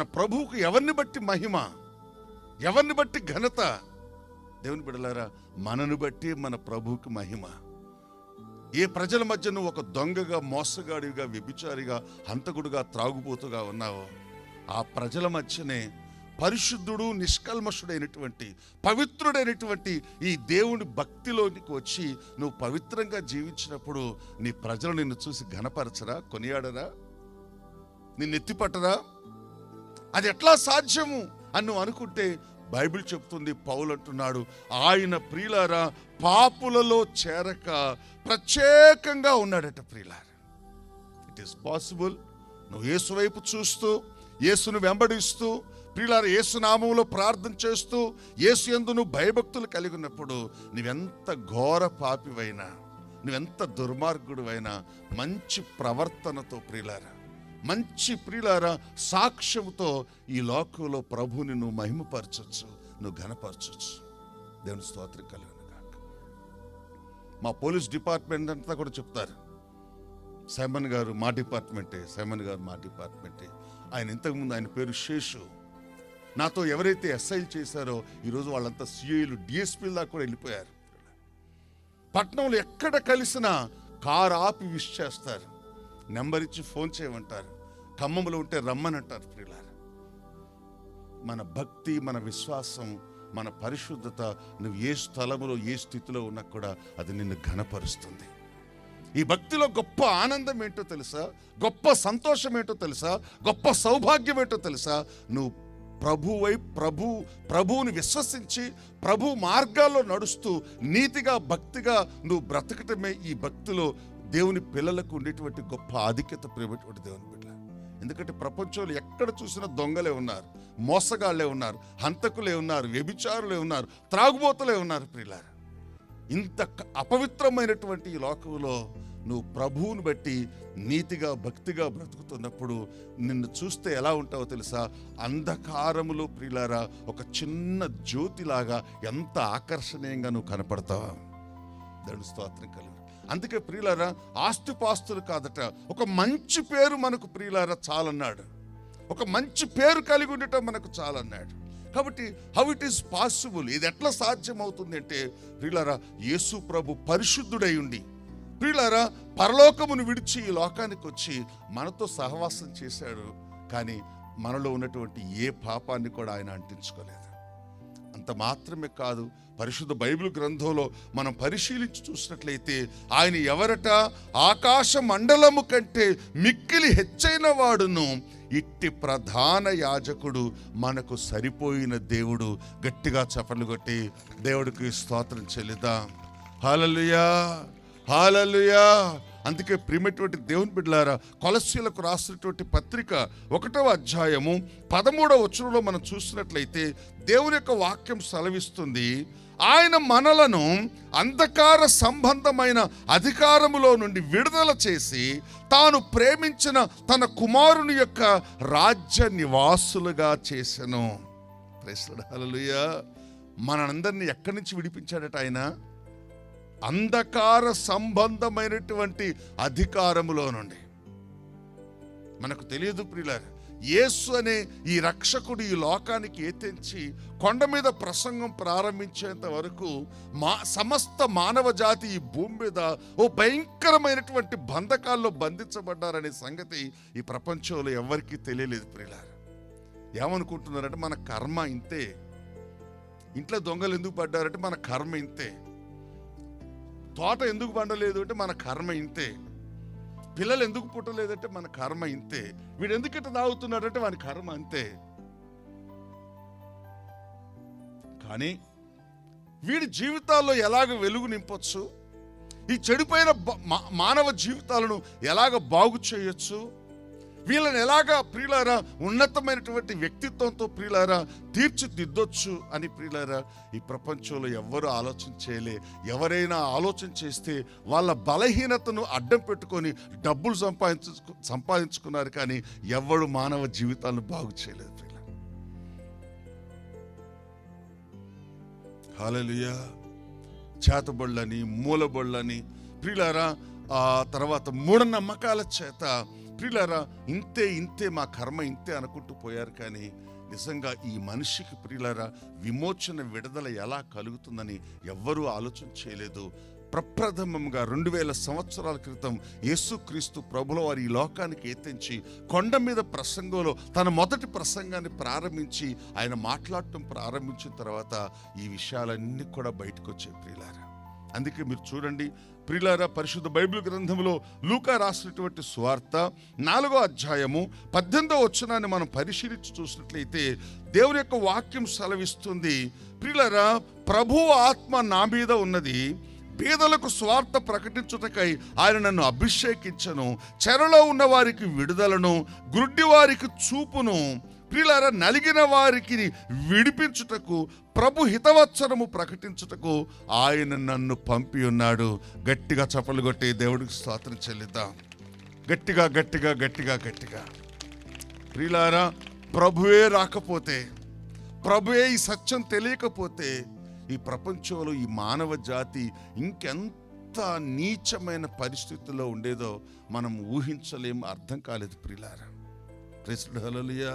మన ప్రభువుకు ఎవరిని బట్టి మహిమ? ఎవరిని బట్టి ఘనత? దేవుని బిడలారా మనను బట్టి మన ప్రభువుకి మహిమ. ఏ ప్రజల మధ్య నువ్వు ఒక దొంగగా మోసగాడిగా వ్యభిచారిగా హంతకుడుగా త్రాగుబోతుగా ఉన్నావో ఆ ప్రజల మధ్యనే పరిశుద్ధుడు నిష్కల్మషుడైనటువంటి పవిత్రుడైనటువంటి ఈ దేవుని భక్తిలోనికి వచ్చి నువ్వు పవిత్రంగా జీవించినప్పుడు నీ ప్రజలు నిన్ను చూసి ఘనపరచరా కొనియాడరా? నిన్ను ఎత్తిపట్టరా? అది ఎట్లా సాధ్యము అని నువ్వు అనుకుంటే బైబిల్ చెప్తుంది పౌలు అంటున్నాడు ఆయన ప్రియులారా పాపులలో చేరక ప్రత్యేకంగా ఉన్నాడట ప్రియులార. ఇట్ ఈస్ పాసిబుల్ నువ్వు యేసు వైపు చూస్తూ యేసును వెంబడిస్తూ ప్రియులార యేసు నామంలో ప్రార్థన చేస్తూ యేసు ఎందు నువ్వు భయభక్తులు కలిగి ఉన్నప్పుడు నువ్వెంత ఘోర పాపివైనా నువ్వెంత దుర్మార్గుడివైనా మంచి ప్రవర్తనతో ప్రియులారా మంచి ప్రియులారా సాక్ష్యంతో ఈ లోకంలో ప్రభుని నువ్వు మహిమపరచచ్చు నువ్వు ఘనపరచచ్చు. దేవుని స్తోత్రం కలిగిన కాక మా పోలీస్ డిపార్ట్మెంట్ అంతా కూడా చెప్తారు. సైమన్ గారు మా డిపార్ట్మెంటే సైమన్ గారు మా డిపార్ట్మెంటే. ఆయన ఇంతకుముందు ఆయన పేరు శేషు. నాతో ఎవరైతే ఎస్ఐలు చేశారో ఈరోజు వాళ్ళంతా సిఐలు డిఎస్పీల దాకా కూడా వెళ్ళిపోయారు. పట్నంలో ఎక్కడ కలిసినా కారు ఆపి విష్ చేస్తారు. నెంబర్ ఇచ్చి ఫోన్ చేయమంటారు. ఖమ్మంలో ఉంటే రమ్మనంటారు ప్రియులారు. మన భక్తి మన విశ్వాసం మన పరిశుద్ధత నువ్వు ఏ స్థలములో ఏ స్థితిలో ఉన్నా కూడా అది నిన్ను ఘనపరుస్తుంది. ఈ భక్తిలో గొప్ప ఆనందం ఏంటో తెలుసా? గొప్ప సంతోషం ఏంటో తెలుసా? గొప్ప సౌభాగ్యం ఏంటో తెలుసా? నువ్వు ప్రభువై ప్రభు ప్రభువుని విశ్వసించి ప్రభు మార్గాల్లో నడుస్తూ నీతిగా భక్తిగా నువ్వు బ్రతకటమే ఈ భక్తిలో దేవుని పిల్లలకు ఉండేటువంటి గొప్ప ఆధిక్యత ప్రేమటువంటి దేవుని బిడ్డ ఎందుకంటే ప్రపంచంలో ఎక్కడ చూసినా దొంగలే ఉన్నారు మోసగాళ్ళే ఉన్నారు హంతకులే ఉన్నారు వ్యభిచారులే ఉన్నారు త్రాగుబోతలే ఉన్నారు ప్రియులారు. ఇంత అపవిత్రమైనటువంటి ఈ లోకంలో నువ్వు ప్రభువును బట్టి నీతిగా భక్తిగా బ్రతుకుతున్నప్పుడు నిన్ను చూస్తే ఎలా ఉంటావో తెలుసా? అంధకారములో ప్రియులారా ఒక చిన్న జ్యోతిలాగా ఎంత ఆకర్షణీయంగా నువ్వు కనపడతావా. దాని స్తోత్రం కలుగు అందుకే ప్రియులారా ఆస్తిపాస్తులు కాదట. ఒక మంచి పేరు మనకు ప్రియులారా చాలన్నాడు. ఒక మంచి పేరు కలిగి ఉండటం మనకు చాలన్నాడు. కాబట్టి హౌ ఇట్ ఈస్ పాసిబుల్ ఇది ఎట్లా సాధ్యమవుతుంది అంటే ప్రియులారా యేసు ప్రభు పరిశుద్ధుడై ఉండి. ప్రియులారా పరలోకమును విడిచి ఈ లోకానికి వచ్చి మనతో సహవాసం చేశాడు. కానీ మనలో ఉన్నటువంటి ఏ పాపాన్ని కూడా ఆయన అంటించుకోలేదు. అంత మాత్రమే కాదు పరిశుద్ధ బైబిల్ గ్రంథంలో మనం పరిశీలించి చూసినట్లయితే ఆయన ఎవరట? ఆకాశ మండలము కంటే మిక్కిలి హెచ్చైన వాడును. ఇట్టి ప్రధాన యాజకుడు మనకు సరిపోయిన దేవుడు. గట్టిగా చపలు కొట్టి దేవుడికి స్తోత్రం చెల్లిదాం హాలలుయా హాలలుయా అందుకే ప్రియమైనటువంటి దేవుని బిడ్డలారా కొలస్యులకు రాసినటువంటి పత్రిక ఒకటవ అధ్యాయము పదమూడవ వచనంలో మనం చూసినట్లయితే దేవుని యొక్క వాక్యం సెలవిస్తుంది ఆయన మనలను అంధకార సంబంధమైన అధికారములో నుండి విడుదల చేసి తాను ప్రేమించిన తన కుమారుని యొక్క రాజ్య నివాసులుగా చేసెను. హల్లెలూయా మనందరినీ ఎక్కడి నుంచి విడిపించాడట ఆయన? అంధకార సంబంధమైనటువంటి అధికారములో నుండి. మనకు తెలియదు ప్రియులారు యేసు అనే ఈ రక్షకుడు ఈ లోకానికి ఎత్తించి కొండ మీద ప్రసంగం ప్రారంభించేంత వరకు మా సమస్త మానవ జాతి ఈ భూమి మీద ఓ భయంకరమైనటువంటి బంధకాల్లో బంధించబడ్డారనే సంగతి ఈ ప్రపంచంలో ఎవరికీ తెలియలేదు ప్రియులారు. ఏమనుకుంటున్నారంటే మన కర్మ ఇంతే. ఇంట్లో దొంగలు ఎందుకు పడ్డారంటే మన కర్మ ఇంతే. తోట ఎందుకు పండలేదు అంటే మన కర్మ ఇంతే. పిల్లలు ఎందుకు పుట్టలేదంటే మన కర్మ ఇంతే. వీడు ఎందుకు ఇట్లా తాగుతున్నాడంటే వాని కర్మ అంతే. కానీ వీడి జీవితాల్లో ఎలాగ వెలుగు నింపొచ్చు? ఈ చెడిపోయిన మానవ జీవితాలను ఎలాగ బాగు చేయొచ్చు? వీళ్ళని ఎలాగా ప్రియులారా ఉన్నతమైనటువంటి వ్యక్తిత్వంతో ప్రియులారా తీర్చిదిద్దొచ్చు అని ప్రియులారా ఈ ప్రపంచంలో ఎవ్వరు ఆలోచన చేయలే. ఎవరైనా ఆలోచన చేస్తే వాళ్ళ బలహీనతను అడ్డం పెట్టుకొని డబ్బులు సంపాదించు సంపాదించుకున్నారు కానీ ఎవ్వడు మానవ జీవితాలను బాగు చేయలేదు ప్రియులారా. హాలలుయా చేతబళ్ళని మూలబళ్ళని ప్రియులారా ఆ తర్వాత మూఢనమ్మకాల చేత ప్రియులారా ఇంతే ఇంతే మా కర్మ ఇంతే అనుకుంటూ పోయారు కానీ నిజంగా ఈ మనిషికి ప్రియులారా విమోచన విడుదల ఎలా కలుగుతుందని ఎవ్వరూ ఆలోచన చేయలేదు. ప్రప్రథమంగా రెండు వేల సంవత్సరాల క్రితం యేసుక్రీస్తు ప్రభుల వారి ఈ లోకానికి ఎత్తించి కొండ మీద ప్రసంగంలో తన మొదటి ప్రసంగాన్ని ప్రారంభించి ఆయన మాట్లాడటం ప్రారంభించిన తర్వాత ఈ విషయాలన్నీ కూడా బయటకు వచ్చే ప్రియులారా. అందుకే మీరు చూడండి. ప్రియులారా పరిశుద్ధ బైబిల్ గ్రంథంలో లూకా రాసినటువంటి స్వార్త నాలుగో అధ్యాయము పద్దెనిమిదో వచనాన్ని మనం పరిశీలించి చూసినట్లయితే దేవుని యొక్క వాక్యం సెలవిస్తుంది. ప్రిలార ప్రభు ఆత్మ నా మీద ఉన్నది. పేదలకు స్వార్థ ప్రకటించుటకై ఆయన నన్ను అభిషేకించను. చెరలో ఉన్న వారికి విడుదలను. గుడ్డి వారికి చూపును. ప్రియులారా నలిగిన వారికి విడిపించుటకు ప్రభు హితవత్సరము ప్రకటించుటకు ఆయన నన్ను పంపి ఉన్నాడు. గట్టిగా చప్పలు కొట్టి దేవుడికి స్తోత్రం చెల్లిద్దాం. గట్టిగా గట్టిగా గట్టిగా గట్టిగా. ప్రియులారా ప్రభువే రాకపోతే ప్రభువే ఈ సత్యం తెలియకపోతే ఈ ప్రపంచంలో ఈ మానవ జాతి ఇంకెంత నీచమైన పరిస్థితుల్లో ఉండేదో మనం ఊహించలేము అర్థం కాలేదు ప్రిలారా ప్రెసిడెంట్ హల్లెలూయా.